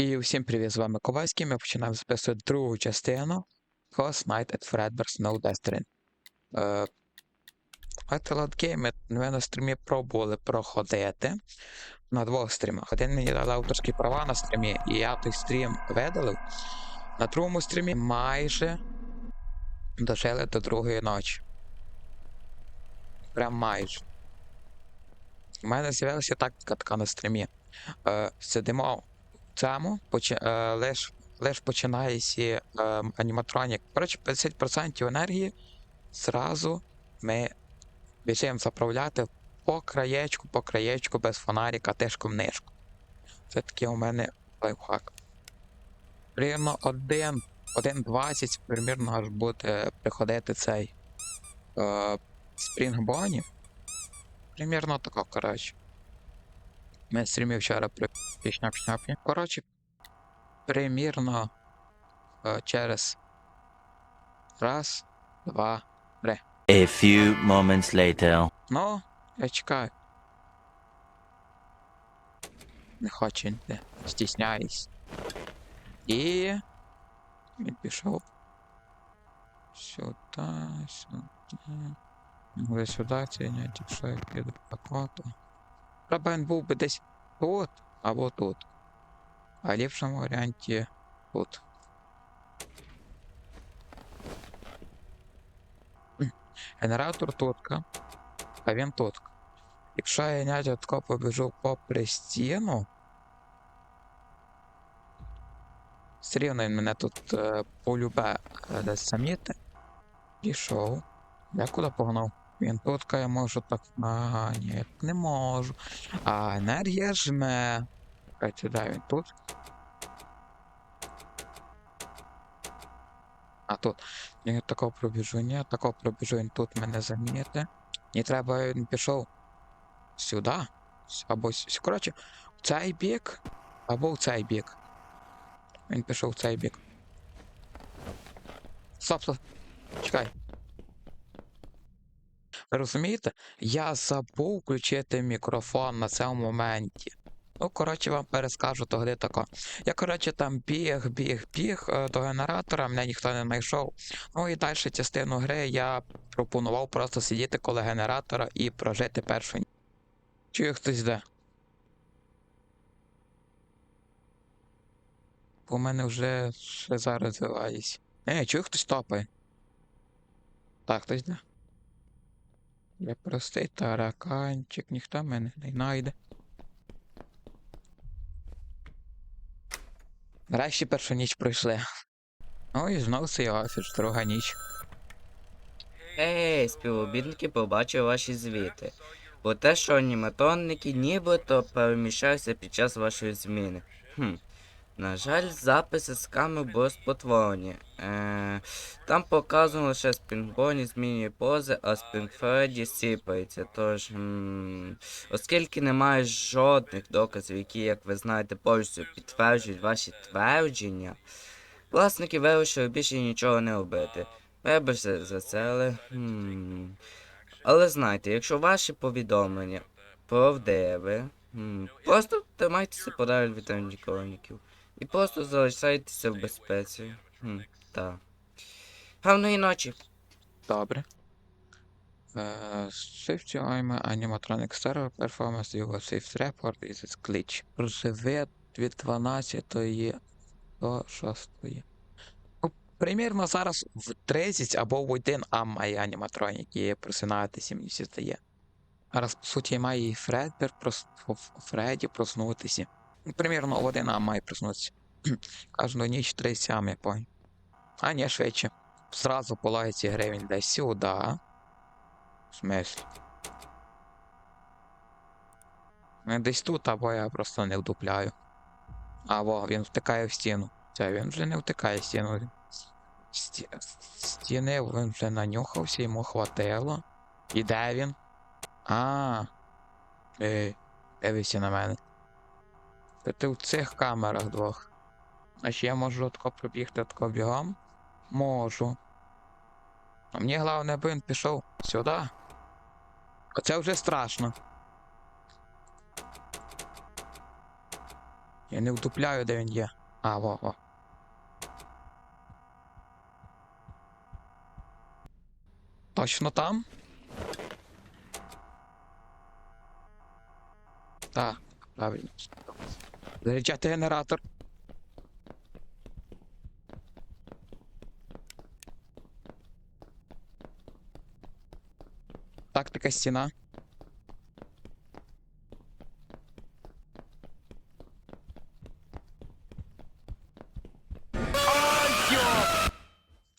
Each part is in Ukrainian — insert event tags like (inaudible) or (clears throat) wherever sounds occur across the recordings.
І усім привіт, з вами Ковальський. Ми починаємо записувати другу частину Ghost Night at Fredbear's No Destiny. Е, Athlot Game ми на стрімі пробували проходити на двох стрімах. Один мені дав авторські права на стрімі, і я той стрім видалив. На другому стрімі майже дожили до другої ночі. Прям майже. У мене з'явилася тактика така на стрімі. Е, сидимо цьому почи, е, лиш, лиш аніматронік. Коротше, 50% енергії зразу ми біжимо заправляти по краєчку, по краєчку, без фонарика, тишком нишку. Це такий у мене лайфхак. 1, 1.20 примірно аж буде приходити цей е, Spring Bonnie. Примірно тако, коротше. Ми стрімів вчора при шняп-шняпі. Коротше, примірно е, через раз, два, три. A few moments later. Ну, я чекаю. Не хочу йти. Стісняюсь. І. Він пішов. Сюди, сюди. Ви сюди якщо я піду по коту. Він був би десь тут або (clears throat) тут. А в ліпшому варіанті тут. Генератор тутка, а він тут. Якщо я нятя тако побіжу попри стіну. Все рівно він мене тут полюбе десь саміти. Пішов. Я куди погнав? Він тут я можу так. Ага, ні, не можу. А енергія жме. Чекайте, де він тут? А тут. Я такого пробіжу, ні, такого пробіжу, він тут мене заміти. І треба він пішов сюди. с- Або с- коротше, в цей бік, або в цей бік. Він пішов в цей бік. Стоп, стоп. Чекай. Розумієте? Я забув включити мікрофон на цьому моменті. Ну, коротше, вам перескажу тоді тако. Я, коротше, там біг, біг, біг е, до генератора, мене ніхто не знайшов. Ну і далі частину гри я пропонував просто сидіти коло генератора і прожити першу ніч. Чую хтось де. В мене вже зараз звиваюсь. Е, чую хтось топає. Так, хтось де. Я простий тараканчик, ніхто мене не знайде. Нарешті першу ніч пройшли. Ну і знов цей офіс, друга ніч. Ей, співробітники побачив ваші звіти. Бо те, що аніматронники нібито переміщаються під час вашої зміни. Хм. На жаль, записи з камер були спотворені. Е, там показано лише Спрінгбоні змінює пози, а Спрінгфредді сіпається. Тож, м, оскільки немає жодних доказів, які, як ви знаєте, повністю підтверджують ваші твердження, власники вирішили більше нічого не робити. Вибачте за це, але. хм. Але знайте, якщо ваші повідомлення правдиві, просто тримайтеся подалі від анікоників. І просто залишайтеся в безпеці. Хм, так. Гарної ночі. Добре. Uh, shift your animatronic server performance you will report is its glitch. Проживе від 12 до 6. Ну, примірно зараз в 30 або в 1 а має аніматроніки мені все здає. Зараз, по суті, має і Фредбер прос... Ф- Фредді проснутися. Примірно 1 має проснутися. (clears throat) Кожну ніч 30 ам, я понял. А ні, швидше. Зразу по логіці гри він десь сюди. В смислі? Десь тут, або я просто не вдупляю. Або він втикає в стіну. Це він вже не втикає в стіну. Сті... Стіни він вже нанюхався, йому хватило. І де він? А. Ей, дивися на мене. Ти в цих камерах двох. А ще я можу тако пробігти тако бігом? Можу. А мені головне, аби він пішов сюди. Оце вже страшно. Я не вдупляю, де він є. А, во, во. Точно там? Так, правильно. Заряджати генератор. Тактика стіна.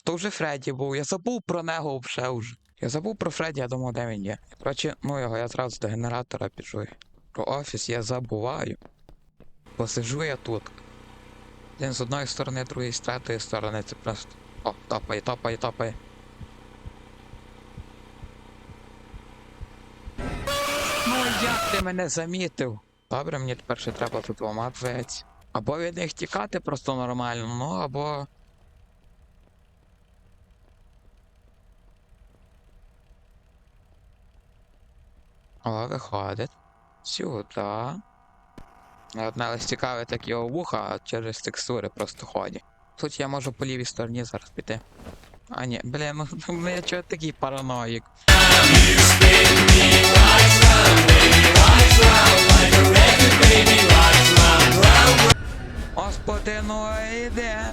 То вже Фредді був. Я забув про нього вже вже. Я забув про Фредді, я думав, де він є. Коротше, ну його, я зразу до генератора біжу. Про офіс я забуваю. Посиджу я тут. Один з одної сторони, другий з третьої сторони. Це просто. О, топає, топає, топає. Ну як ти мене замітив? Добре, мені тепер ще треба тут двець. Або від них тікати просто нормально, ну або. О, виходить. Сюди. Лише цікаве так його вуха через текстури просто ходять. Тут я можу по лівій стороні зараз піти. А ні, блін, ну, (laughs) ну я чого такий параноїк. Господи, ну йде.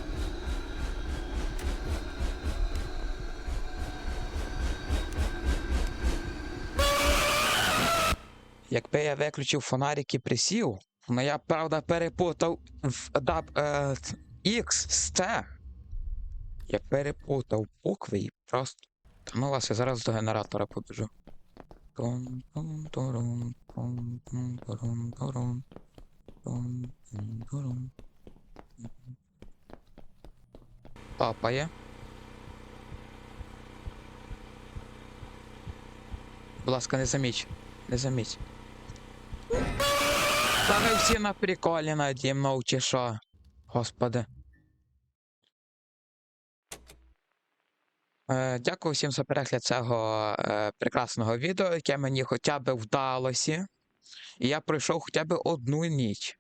Якби я виключив фонарик і присів, ну я правда перепутав в е, ц- X з T. Я перепутав букви і просто. Та ну вас, я зараз до генератора побіжу. Тапає. Будь ласка, не заміч. Не заміч. Та ви всі на приколі наді мною чи що? Господи. Е, дякую всім за перегляд цього е, прекрасного відео, яке мені хоча б вдалося. І я пройшов хоча б одну ніч.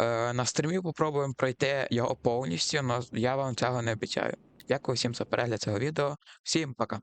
Е, на стрімі попробуємо пройти його повністю, але я вам цього не обіцяю. Дякую всім за перегляд цього відео. Всім пока.